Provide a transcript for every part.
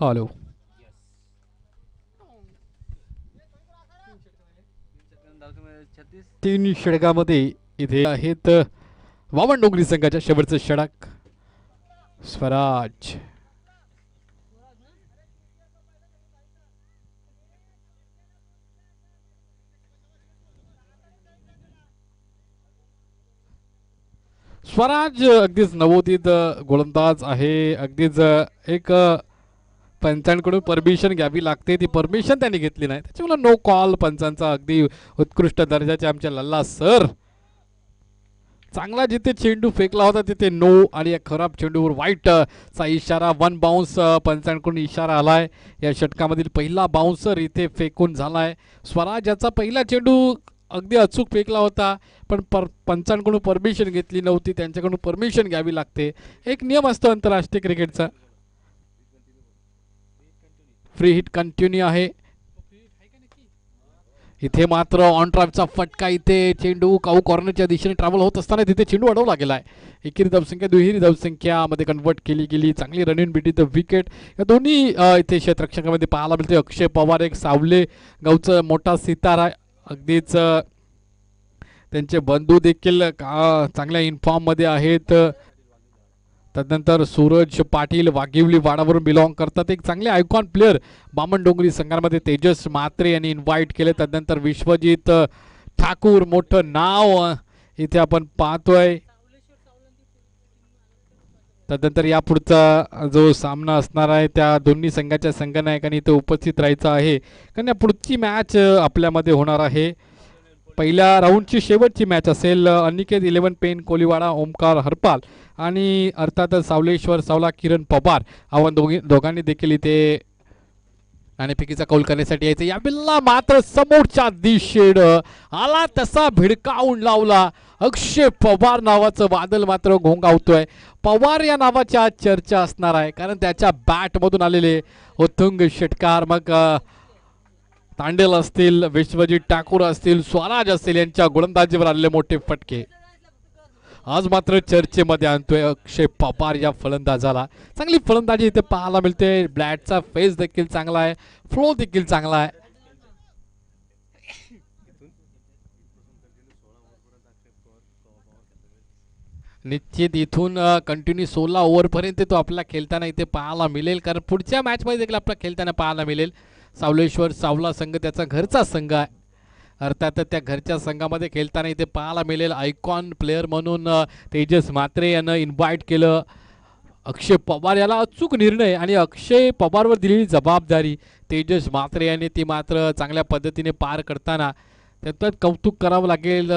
Hello छत्तीस तीन षडकामध्ये इथे आहेत वामन डोंगरी संघाच्या शेवटचं षडक. स्वराज. स्वराज अगदीच नवोदित गोलंदाज आहे. अगदीच एक पंचांकडून परमिशन घ्यावी लागते. ती परमिशन त्यांनी घेतली नाही. त्याच्यामुळे नो कॉल पंचांचा. अगदी उत्कृष्ट दर्जाचे आमच्या लल्ला सर चांगला जिथे चेंडू फेकला होता तिथे नो आणि या खराब चेंडूवर वाईट चा इशारा वन बाउन्स पंचांकडून इशारा आलाय. या षटकामधील पहिला बाउन्सर इथे फेकून झालाय. स्वराज्याचा पहिला चेंडू अगदी अचूक फेकला होता पण पर पंचांकडून परमिशन घेतली नव्हती. त्यांच्याकडून परमिशन घ्यावी लागते. एक नियम असतो आंतरराष्ट्रीय क्रिकेटचा फ्री हिट कंटिन्यू आहे. इथे मात्र ऑन ड्राईव्हचा फटका इथे. चेंडू काऊ कॉर्नरच्या दिशेने ट्रॅव्हल होत असताना तिथे चेंडू अडवला आहे एकेरी धावसंख्या दुहेरी धावसंख्यामध्ये कन्वर्ट केली गेली. चांगली run in between the wicket या दोन्ही इथे क्षेत्रक्षकामध्ये पाहायला मिळते अक्षय पवार एक सावले गावचं मोठा सितारा. अगदीच त्यांचे बंधू देखील का चांगल्या इन्फॉर्ममध्ये आहेत. तदनंतर सूरज पाटील वाघिवली वाडावरून बिलॉंग करतात. एक चांगले आयकॉन प्लेअर बामण डोंगरी संघामध्ये तेजस म्हात्रे यांनी इन्व्हाइट केले. तदनंतर विश्वजित ठाकूर मोठं नाव इथे आपण पाहतोय. तदनंतर यापुढचा जो सामना असणार आहे त्या दोन्ही संघाच्या संघनायकांनी इथे उपस्थित राहायचं आहे. कारण या पुढची मॅच आपल्यामध्ये होणार आहे. पहिल्या राऊंडची शेवटची मॅच असेल अनिकेत इलेव्हन पेन कोलीवाडा ओमकार हरपाल आणि अर्थातच सावलेश्वर सावला किरण पवार आव्हान दोघी दोघांनी देखील इथे नाणेफेकीचा कौल करण्यासाठी यायचं. या बिल्ला मात्र समोरच्या दिशेड आला तसा भिडकावून लावला. अक्षय पवार नावाचं वादल मात्र घोंगावतोय. पवार या नावाच्या चर्चा असणार आहे कारण त्याच्या बॅटमधून आलेले उत्तुंग षटकार. मग तांडेल असतील विश्वजित ठाकूर असतील स्वराज असतील यांच्या गोलंदाजीवर आलेले मोठे फटके. आज मात्र चर्चेमध्ये आणतोय अक्षय पवार या फलंदाजाला. चांगली फलंदाजी इथे पाहायला मिळते. ब्लॅटचा फेस देखील चांगला आहे. फ्लो देखील चांगला आहे. निश्चित इथून कंटिन्यू सोळा ओव्हरपर्यंत तो आपल्याला खेळताना इथे पाहायला मिळेल. कारण पुढच्या मॅचमध्ये देखील आपल्याला खेळताना पाहायला मिळेल. सावलेश्वर सावला संघ त्याचा घरचा संघ आहे. अर्थात त्या घरच्या संघामध्ये खेळताना इथे पाहायला मिळेल आयकॉन प्लेअर म्हणून तेजस म्हात्रे यानं इन्व्हाइट केलं. अक्षय पवार याला अचूक निर्णय आणि अक्षय पवारवर दिलेली जबाबदारी. तेजस म्हात्रे याने ती मात्र चांगल्या पद्धतीने पार करताना त्यात कौतुक करावं लागेल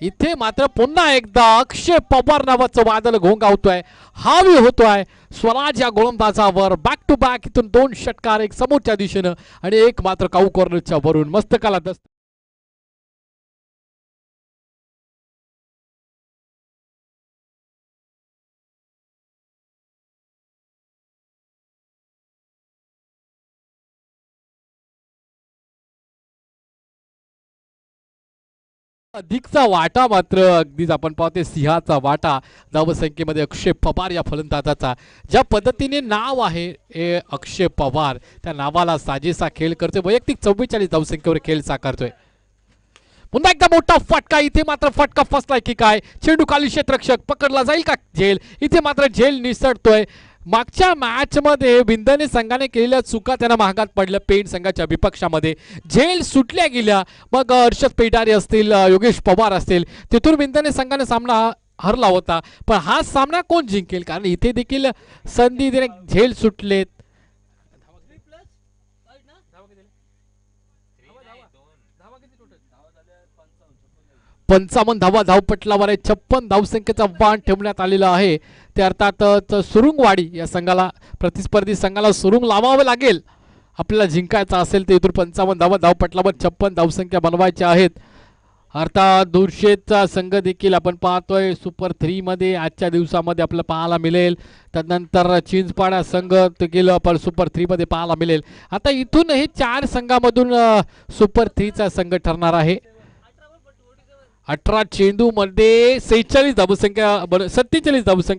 इथे मात्र पुन्हा एकदा अक्षय पवार नावाचं वादळ घोंगावतोय. हावी होतोय. स्वराज या गोलंदाजावर बॅक टू बॅक इथून दोन षटकार एक समोरच्या दिशेनं आणि एक मात्र काऊ कॉर्नरच्या वरून. मस्तकाला दस्त अधिकचा वाटा मात्र अगदीच आपण पाहतोय सिंहाचा वाटा धावसंख्येमध्ये अक्षय पवार या फलंदाजाचा. ज्या पद्धतीने नाव आहे हे अक्षय पवार त्या नावाला साजेसा खेळ करतोय वैयक्तिक चव्वेचाळीस धावसंख्येवर खेळ साकारतोय. पुन्हा एकदा मोठा फटका इथे मात्र फटका फसलाय की काय? चेंडू खाली क्षेत्रक्षक पकडला जाईल का? झेल इथे मात्र झेल निसटतोय. मागच्या मॅचमध्ये मध्ये संघाने केलेल्या चुका त्यांना महागात पडल्या. पेंट संघाच्या विपक्षामध्ये झेल सुटल्या गेल्या. मग हर्षद पेटारे असतील योगेश पवार असतील तिथून बिंदने संघाने सामना हरला होता. पण हा सामना कोण जिंकेल? कारण इथे देखील संधी झेल सुटलेत. पंचावन्न धावा धावपटलावर आहे. छप्पन धावसंख्येचा वाण ठेवण्यात आलेला आहे. ते अर्थातच सुरुंगवाडी या संघाला प्रतिस्पर्धी संघाला सुरुंग लावावं लागेल. आपल्याला जिंकायचं असेल तर इथून पंचावन्न धावा धावपटलावर छप्पन धावसंख्या बनवायच्या आहेत. अर्थात दुर्शेचा संघ देखील आपण पाहतोय. सुपर थ्रीमध्ये आजच्या दिवसामध्ये आपल्याला पाहायला मिळेल. त्यानंतर चिंचपाडा संघ देखील आपण सुपर थ्रीमध्ये पाहायला मिळेल. आता इथून हे चार संघामधून सुपर थ्रीचा संघ ठरणार आहे. अठरा चेंडूमध्ये सेहेचाळीस धावसंख्या बरं सत्तेचाळीस धावसंख्या